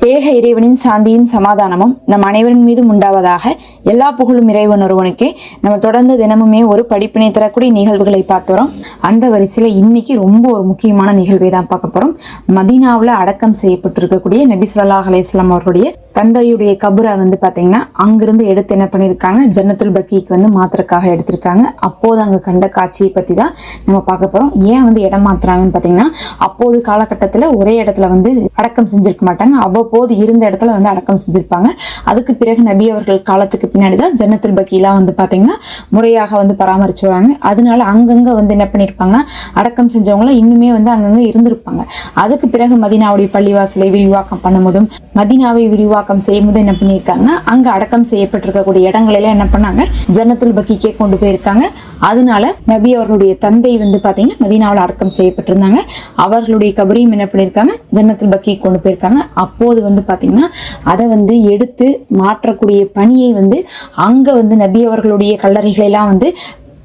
ஏக இறைவனின் சாந்தியும் சமாதானமும் நம் அனைவரின் மீதும் உண்டாவதாக எல்லா புகழும் இறைவன் ஒருவனுக்கே. நம்ம தொடர்ந்து தினமுமே ஒரு படிப்பினை தரக்கூடிய நிகழ்வுகளை பார்த்துறோம் அந்த வரிசையில் இன்னைக்கு ரொம்ப ஒரு முக்கியமான நிகழ்வை தான் பார்க்க போகிறோம் மதீனாவில் அடக்கம் செய்யப்பட்டிருக்கக்கூடிய நபி ஸல்லல்லாஹு அலையம் அவர்களுடைய தந்தையுடைய கபரை வந்து பாத்தீங்கன்னா அங்கிருந்து எடுத்து என்ன பண்ணியிருக்காங்க ஜன்னத்துல் பக்கிக்கு வந்து மாத்திரக்காக எடுத்திருக்காங்க. அப்போது அங்கே கண்ட காட்சியை பற்றி தான் நம்ம பார்க்க போகிறோம் ஏன் வந்து இடம் மாத்துறாங்கன்னு பார்த்தீங்கன்னா அப்போது காலகட்டத்தில் ஒரே இடத்துல வந்து அடக்கம் செஞ்சிருக்க மாட்டாங்க. அவ்வப்போது இருந்த இடத்துல வந்து அடக்கம் செஞ்சிருப்பாங்க. அதுக்கு பிறகு நபி அவர்கள் காலத்துக்கு பின்னாடி தான் ஜன்னத்துல் பக்கிலாம் வந்து பார்த்தீங்கன்னா முறையாக வந்து பராமரிச்சு வராங்க. அதனால அங்கங்கே வந்து என்ன பண்ணியிருப்பாங்கன்னா அடக்கம் செஞ்சவங்களும் இன்னுமே வந்து அங்கங்கே இருந்திருப்பாங்க. அதுக்கு பிறகு மதினாவுடைய பள்ளிவாசலை விரிவாக்கம் பண்ணும்போதும் மதினாவை விரிவாக்கம் செய்யும்போது என்ன பண்ணியிருக்காங்கன்னா அங்க அடக்கம் செய்யப்பட்டிருக்கக்கூடிய இடங்களில என்ன பண்ணாங்க ஜன்னத்துல் பக்கிக்கே கொண்டு போயிருக்காங்க. அதனால நபி அவர்களுடைய தந்தை வந்து பாத்தீங்கன்னா மதீனாவில் அடக்கம் செய்யப்பட்டிருந்தாங்க. அவர்களுடைய கபரையும் என்ன பண்ணியிருக்காங்க ஜன்னத்துல் பக்கி கொண்டு போயிருக்காங்க. அப்போது வந்து பாத்தீங்கன்னா அதை வந்து எடுத்து மாற்றக்கூடிய பணியை வந்து அங்க வந்து நபி அவர்களுடைய கல்லறைகளெல்லாம் வந்து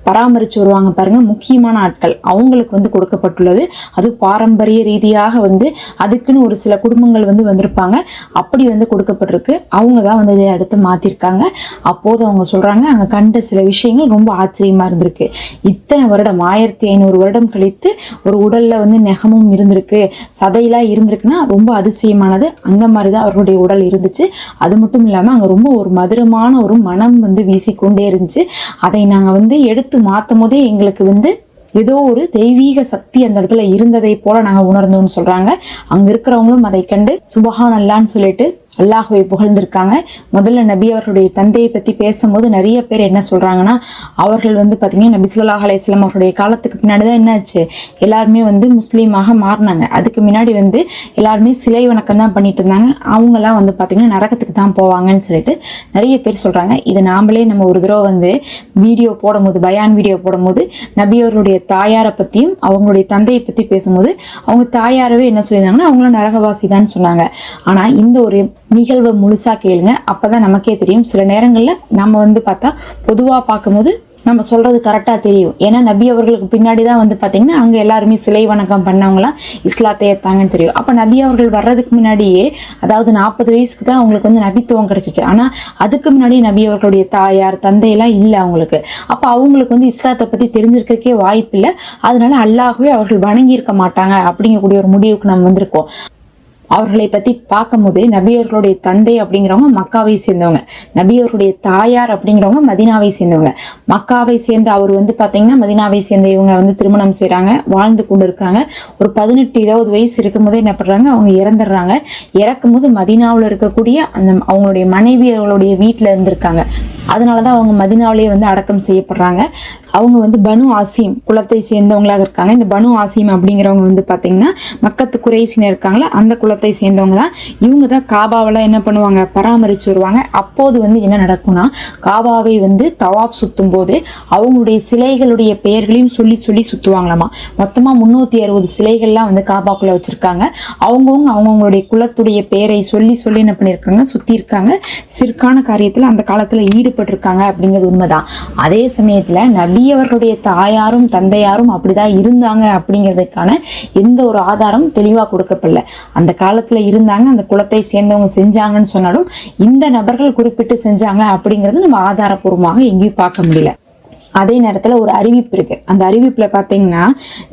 பராமரித்து வருவாங்க பாருங்கள் முக்கியமான ஆட்கள் அவங்களுக்கு வந்து கொடுக்கப்பட்டுள்ளது. அது பாரம்பரிய ரீதியாக வந்து அதுக்குன்னு ஒரு சில குடும்பங்கள் வந்து வந்திருப்பாங்க. அப்படி வந்து கொடுக்கப்பட்டிருக்கு. அவங்க தான் வந்து இதை அடுத்து மாற்றிருக்காங்க அப்போது அவங்க சொல்கிறாங்க அங்கே கண்ட சில விஷயங்கள் ரொம்ப ஆச்சரியமாக இருந்திருக்கு. இத்தனை வருடம் ஆயிரத்தி ஐநூறு வருடம் கழித்து ஒரு உடலில் வந்து நெகமும் இருந்திருக்கு. சதையெல்லாம் இருந்திருக்குன்னா ரொம்ப அதிசயமானது. அந்த மாதிரி தான் அவர்களுடைய உடல் இருந்துச்சு. அது மட்டும் இல்லாமல் அங்கே ரொம்ப ஒரு மதுரமான ஒரு மனம் வந்து வீசிக்கொண்டே இருந்துச்சு. அதை நாங்கள் வந்து எடுத்து மாற்றும் போதே எங்களுக்கு வந்து ஏதோ ஒரு தெய்வீக சக்தி அந்த இடத்துல இருந்ததை போல நாங்கள் உணர்ந்தோம்னு சொல்றாங்க. அங்க இருக்கிறவங்களும் அதை கண்டு சுபகான் அல்லான்னு சொல்லிட்டு அல்லாஹுவை புகழ்ந்திருக்காங்க. முதல்ல நபி அவர்களுடைய தந்தையை பற்றி பேசும்போது நிறைய பேர் என்ன சொல்கிறாங்கன்னா அவர்கள் வந்து பார்த்திங்கன்னா நபி சுல்லாஹ் அலையம் அவருடைய காலத்துக்கு பின்னாடி தான் என்னாச்சு? எல்லாருமே வந்து முஸ்லீமாக மாறினாங்க. அதுக்கு முன்னாடி வந்து எல்லாருமே சிலை வணக்கம் தான் பண்ணிட்டு இருந்தாங்க. அவங்கெல்லாம் வந்து பார்த்திங்கன்னா நரகத்துக்கு தான் போவாங்கன்னு சொல்லிட்டு நிறைய பேர் சொல்கிறாங்க இது நாமளே நம்ம ஒரு தடவை வந்து வீடியோ போடும்போது பயான் வீடியோ போடும்போது நபி தாயாரை பற்றியும் அவங்களுடைய தந்தையை பற்றி பேசும்போது அவங்க தாயாரவே என்ன சொல்லியிருந்தாங்கன்னா அவங்களும் நரகவாசி தான் சொன்னாங்க. ஆனால் இந்த ஒரு நிகழ்வை முழுசா கேளுங்க. அப்பதான் நமக்கே தெரியும். சில நேரங்கள்ல நம்ம வந்து பார்த்தா பொதுவா பார்க்கும்போது நம்ம சொல்றது கரெக்டா தெரியும். ஏன்னா நபி அவர்களுக்கு பின்னாடி தான் வந்து பார்த்தீங்கன்னா அங்க எல்லாருமே சிலை வணக்கம் பண்ணவங்களாம் இஸ்லாத்தை ஏற்றாங்கன்னு தெரியும். அப்ப நபி அவர்கள் வர்றதுக்கு முன்னாடியே அதாவது நாற்பது வயசுக்கு தான் அவங்களுக்கு வந்து நபித்துவம் கிடைச்சிச்சு. ஆனா அதுக்கு முன்னாடி நபி அவர்களுடைய தாயார் தந்தையெல்லாம் இல்லை அவங்களுக்கு. அப்ப அவங்களுக்கு வந்து இஸ்லாத்தை பத்தி தெரிஞ்சிருக்கிறதுக்கே வாய்ப்பு இல்லை அதனால அல்லாகவே அவர்கள் வணங்கியிருக்க மாட்டாங்க அப்படிங்கக்கூடிய ஒரு முடிவுக்கு நம்ம வந்திருக்கோம். அவர்களை பத்தி பார்க்கும்போது நபியர்களுடைய தந்தை அப்படிங்கிறவங்க மக்காவை சேர்ந்தவங்க. நபியர்களுடைய தாயார் அப்படிங்கிறவங்க மதினாவை சேர்ந்தவங்க. மக்காவை சேர்ந்த அவர் வந்து பாத்தீங்கன்னா மதினாவை சேர்ந்த இவங்க வந்து திருமணம் செய்யறாங்க வாழ்ந்து கொண்டு இருக்காங்க ஒரு பதினெட்டு இருபது வயசு இருக்கும்போதே என்ன பண்றாங்க? அவங்க இறந்துடுறாங்க. இறக்கும் போது மதினாவில் இருக்கக்கூடிய அந்த அவங்களுடைய மனைவியர்களுடைய வீட்டில் இருந்திருக்காங்க. அதனால தான் அவங்க மதினாவிலேயே வந்து அடக்கம் செய்யப்படுறாங்க. அவங்க வந்து பனு ஆசிம் குலத்தை சேர்ந்தவங்களாக இருக்காங்க. இந்த பனு ஆசிம் அப்படிங்கிறவங்க வந்து பார்த்தீங்கன்னா மக்கத்து குறைசினர் இருக்காங்களா அந்த குலத்தை சேர்ந்தவங்க தான் இவங்க தான் காபாவெல்லாம் என்ன பண்ணுவாங்க? பராமரிச்சு வருவாங்க. அப்போது வந்து என்ன நடக்கும்னா காபாவை வந்து தவாப் சுத்தும் போது அவங்களுடைய சிலைகளுடைய பெயர்களையும் சொல்லி சொல்லி சுத்துவாங்களாமா. மொத்தமாக முந்நூற்றி அறுபது சிலைகள்லாம் வந்து காபாக்குள்ளே வச்சுருக்காங்க. அவங்கவுங்க அவங்கவுங்களுடைய குலத்துடைய பெயரை சொல்லி சொல்லி என்ன பண்ணியிருக்காங்க? சுற்றி இருக்காங்க சிற்கான காரியத்தில் அந்த காலத்தில் ஈடு ஈடுபட்டிருக்காங்க அப்படிங்கிறது உண்மைதான். அதே சமயத்துல நபி அவர்களுடைய தாயாரும் தந்தையாரும் அப்படிதான் இருந்தாங்க அப்படிங்கிறதுக்கான எந்த ஒரு ஆதாரம் தெளிவா கொடுக்கப்படல. அந்த காலத்துல இருந்தாங்க அந்த குலத்தை சேர்ந்தவங்க செஞ்சாங்கன்னு சொன்னாலும் இந்த நபர்கள் குறிப்பிட்டு செஞ்சாங்க அப்படிங்கிறது நம்ம ஆதாரபூர்வமாக எங்கேயும் பார்க்க முடியல. அதே நேரத்தில் ஒரு அறிவிப்பு இருக்கு. அந்த அறிவிப்பில் பார்த்தீங்கன்னா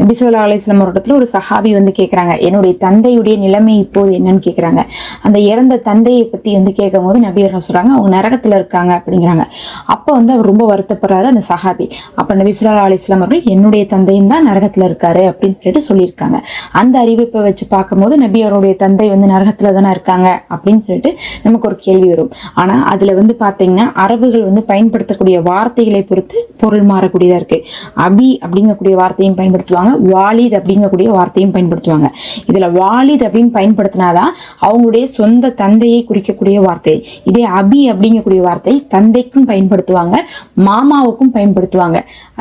நபி ஸல்லல்லாஹு அலைஹி இடத்துல ஒரு சஹாபி வந்து கேட்குறாங்க என்னுடைய தந்தையுடைய நிலைமை இப்போது என்னன்னு கேட்குறாங்க அந்த இறந்த தந்தையை பற்றி வந்து கேட்கும் போது நபி சொல்கிறாங்க அவங்க நரகத்தில் இருக்காங்க அப்படிங்கிறாங்க. அப்போ வந்து அவர் ரொம்ப வருத்தப்படுறாரு அந்த சஹாபி. அப்போ நபிசுல்லா அலிஸ்லாம் அவர்கள் என்னுடைய தந்தையும் தான் நரகத்தில் இருக்காரு அப்படின்னு சொல்லிட்டு சொல்லியிருக்காங்க. அந்த அறிவிப்பை வச்சு பார்க்கும்போது நபி அவருடைய தந்தை வந்து நரகத்தில் தானே இருக்காங்க அப்படின்னு சொல்லிட்டு நமக்கு ஒரு கேள்வி வரும். ஆனால் அதில் வந்து பார்த்தீங்கன்னா அரபுகள் வந்து பயன்படுத்தக்கூடிய வார்த்தைகளை பொறுத்து பொருள் மாறக்கூடியதா இருக்கு. அபி அப்படிங்கக்கூடிய வார்த்தையும் பயன்படுத்துவாங்க. வாலித் அப்படிங்கக்கூடிய வார்த்தையும் பயன்படுத்துவாங்க. இதுல வாலித் அப்படின்னு பயன்படுத்தினாதான் அவங்களுடைய சொந்த தந்தையை குறிக்கக்கூடிய வார்த்தை. இதே அபி அப்படிங்கக்கூடிய வார்த்தை தந்தைக்கும் பயன்படுத்துவாங்க மாமாவுக்கும் பயன்படுத்துவாங்க.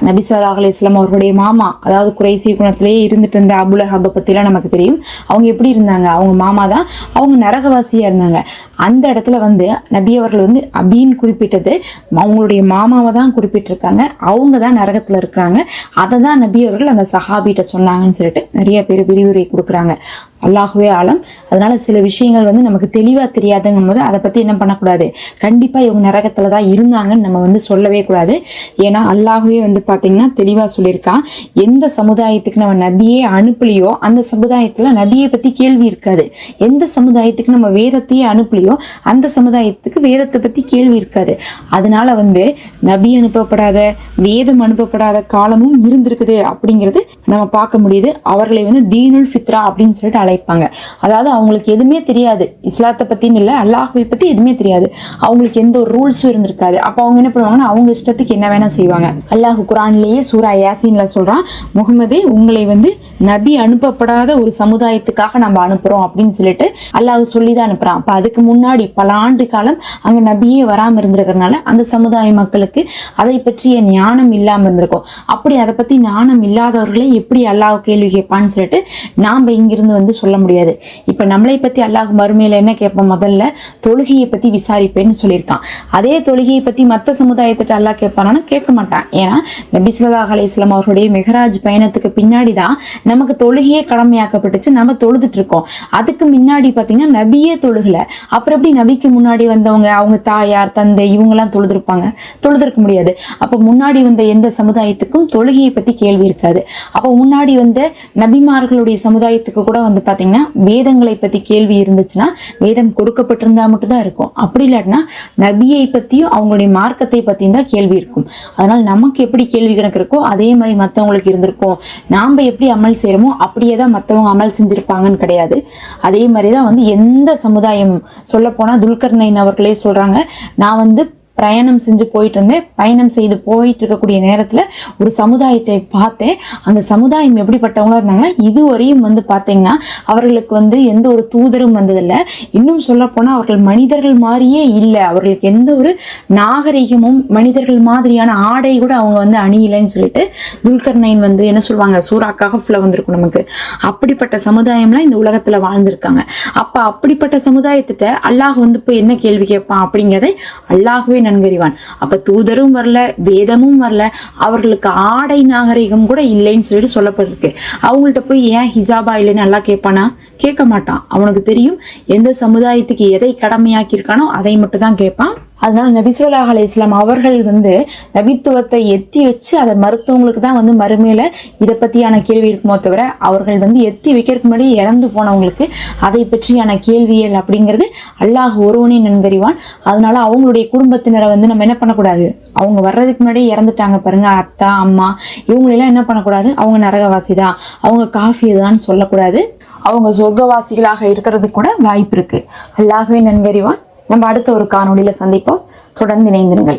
நபி ஸல்லல்லாஹு அலைஹி அவர்களுடைய மாமா அதாவது குறைசி குணத்திலேயே இருந்துட்டு இருந்த அபுலஹபை பத்திலாம் நமக்கு தெரியும். அவங்க எப்படி இருந்தாங்க? அவங்க மாமா தான் அவங்க நரகவாசியா இருந்தாங்க. அந்த இடத்துல வந்து நபி அவர்கள் வந்து அபின்னு குறிப்பிட்டது அவங்களுடைய மாமாவை தான் குறிப்பிட்டிருக்காங்க. அவங்க தான் நரகத்துல இருக்கிறாங்க. அதை தான் நபி அவர்கள் அந்த சஹாபிட்ட சொன்னாங்கன்னு சொல்லிட்டு நிறைய பேர் விரிவுரை கொடுக்குறாங்க. அல்லாஹுவே ஆழம் அதனால சில விஷயங்கள் வந்து நமக்கு தெளிவா தெரியாதுங்கும் போது அதை பத்தி என்ன பண்ணக்கூடாது. கண்டிப்பா இவங்க நரகத்துல தான் இருந்தாங்கன்னு நம்ம வந்து சொல்லவே கூடாது. ஏன்னா அல்லாகவே வந்து பாத்தீங்கன்னா தெளிவா சொல்லியிருக்கான் எந்த சமுதாயத்துக்கு நம்ம நபியே அனுப்பலையோ அந்த சமுதாயத்துல நபியை பத்தி கேள்வி இருக்காது. எந்த சமுதாயத்துக்கு நம்ம வேதத்தையே அனுப்பலையோ அந்த சமுதாயத்துக்கு வேதத்தை பத்தி கேள்வி இருக்காது. அதனால வந்து நபி அனுப்பப்படாத வேதம் அனுப்பப்படாத காலமும் இருந்திருக்குது அப்படிங்கிறது நம்ம பார்க்க முடியுது. அவர்களை வந்து தீனுல் ஃபித்ரா அப்படின்னு சொல்லிட்டு அழைப்பாங்க. அதாவது அவங்களுக்கு எதுவுமே தெரியாது. இஸ்லாத்தை பத்தின்னு இல்லை அல்லாஹுவை பற்றி எதுவுமே தெரியாது. அவங்களுக்கு எந்த ஒரு ரூல்ஸும் இருந்திருக்காது. அப்போ அவங்க என்ன பண்ணுவாங்கன்னா அவங்க இஷ்டத்துக்கு என்ன வேணால் செய்வாங்க. அல்லாஹ் குரான்லேயே சூரா யாசின்ல சொல்கிறான் முகமது உங்களை வந்து நபி அனுப்பப்படாத ஒரு சமுதாயத்துக்காக நம்ம அனுப்புகிறோம் அப்படின்னு சொல்லிட்டு அல்லாஹ் சொல்லி தான் அனுப்புகிறான் அப்போ அதுக்கு முன்னாடி பல ஆண்டு காலம் அங்கே நபியே வராமல் இருந்திருக்கிறதுனால அந்த சமுதாய மக்களுக்கு அதை பற்றிய ஞானம் இல்லாமல் இருந்திருக்கும். அப்படி அதை பற்றி ஞானம் இல்லாதவர்களை எப்படி அல்லாஹ் கேள்வி கேட்பான்னு சொல்லிட்டு நாம் இங்கிருந்து வந்து சொல்ல முடியாது. இப்ப நம்மளை பத்தி அல்லாஹ் மறுமையில என்ன கேட்போம் முதல்ல தொழுகையை பத்தி விசாரிப்பேன்னு சொல்லியிருக்கான். அதே தொழுகையை பத்தி மற்ற சமுதாயத்திட்ட அல்லாஹ் கேட்பானா கேட்க மாட்டான். ஏன்னா நபி ஸல்லல்லாஹு அலைஹி வஸல்லம் அவருடைய மெஹராஜ் பயணத்துக்கு பின்னாடி தான் நமக்கு தொழுகையே கடமையாக்கப்பட்டுச்சு. நம்ம தொழுதுட்டு இருக்கோம். அதுக்கு முன்னாடி பாத்தீங்கன்னா நபியே தொழுகல. அப்புறம் எப்படி நபிக்கு முன்னாடி வந்தவங்க அவங்க தாயார் தந்தை இவங்கெல்லாம் தொழுதுருப்பாங்க? தொழுதிருக்க முடியாது. அப்ப முன்னாடி வந்த எந்த சமுதாயத்துக்கும் தொழுகையை பத்தி கேள்வி இருக்காது. அப்ப முன்னாடி வந்த நபிமார்களுடைய சமுதாயத்துக்கு கூட வந்து பாத்தீங்கன்னா வேதங்களை பத்தி கேள்வி இருந்துச்சுன்னா வேதம் கொடுக்கப்பட்டிருந்தா மட்டும்தான் இருக்கும். அப்படி இல்லாட்டினா நபியை பற்றியும் அவங்களுடைய மார்க்கத்தை பற்றியும் தான் கேள்வி இருக்கும். அதனால நமக்கு எப்படி கேள்வி கணக்கு இருக்கோ அதே மாதிரி மத்தவங்களுக்கு இருந்திருக்கும். நாம எப்படி அமல் செய்கிறோமோ அப்படியே தான் மத்தவங்க அமல் செஞ்சுருப்பாங்கன்னு கிடையாது. அதே மாதிரி தான் வந்து எந்த சமுதாயம் சொல்ல போனா துல்கர்னைன் அவர்களே சொல்றாங்க நான் வந்து பிரயாணம் செஞ்சு போயிட்டு இருந்தேன் பயணம் செய்து போயிட்டு இருக்கக்கூடிய நேரத்துல ஒரு சமுதாயத்தை பார்த்தேன். அந்த சமுதாயம் எப்படிப்பட்டவங்களா இருந்தாங்கன்னா இதுவரையும் வந்து பாத்தீங்கன்னா அவர்களுக்கு வந்து எந்த ஒரு தூதரும் வந்ததில்லை. இன்னும் சொல்ல போனா அவர்கள் மனிதர்கள் மாதிரியே இல்லை. அவர்களுக்கு எந்த ஒரு நாகரிகமும் மனிதர்கள் மாதிரியான ஆடை கூட அவங்க வந்து அணியலைன்னு சொல்லிட்டு துல்கர்னைன் வந்து என்ன சொல்லுவாங்க சூறாக்காக ஃபுல்லா வந்திருக்கும் நமக்கு. அப்படிப்பட்ட சமுதாயம்லாம் இந்த உலகத்துல வாழ்ந்திருக்காங்க. அப்ப அப்படிப்பட்ட சமுதாயத்திட்ட அல்லாஹ் வந்து போய் என்ன கேள்வி கேட்பான் அப்படிங்கிறதை அல்லாஹ்வே நன்கறிவான். அப்ப தூதரும் வரல வேதமும் வரல அவர்களுக்கு ஆடை நாகரிகம் கூட இல்லைன்னு சொல்லிட்டு சொல்லப்பட்டிருக்கு. அவங்கள்ட்ட போய் ஏன் ஹிஜாபா இல்லைன்னு நல்லா கேட்பானா? கேட்க மாட்டான். அவனுக்கு தெரியும் எந்த சமுதாயத்துக்கு எதை கடமையாக்கியிருக்கானோ அதை மட்டும் தான் கேட்பான். அதனால நபிசுல்லாஹ் அலி இஸ்லாம் அவர்கள் வந்து நபித்துவத்தை எத்தி வச்சு அதை மருத்துவங்களுக்கு தான் வந்து மறுமையில இதை பத்தியான கேள்வி இருக்குமோ தவிர அவர்கள் வந்து எத்தி வைக்கிறதுக்கு முன்னாடி இறந்து போனவங்களுக்கு அதை பற்றியான கேள்வியல் அப்படிங்கிறது அல்லாஹ் ஒருவனே நன்கறிவான். அதனால அவங்களுடைய குடும்பத்தினரை வந்து நம்ம என்ன பண்ணக்கூடாது? அவங்க வர்றதுக்கு முன்னாடியே இறந்துட்டாங்க பாருங்க அத்தா அம்மா. இவங்களெல்லாம் என்ன பண்ணக்கூடாது? அவங்க நரகவாசி தான் அவங்க காஃபி தான் சொல்லக்கூடாது. அவங்க சொர்க்கவாசிகளாக இருக்கிறது கூட வாய்ப்பு இருக்கு. அல்லாகவே நன்கறிவான். நம்ம அடுத்த ஒரு காணொளியில சந்திப்போம். தொடர்ந்து இணைந்திருங்கள்.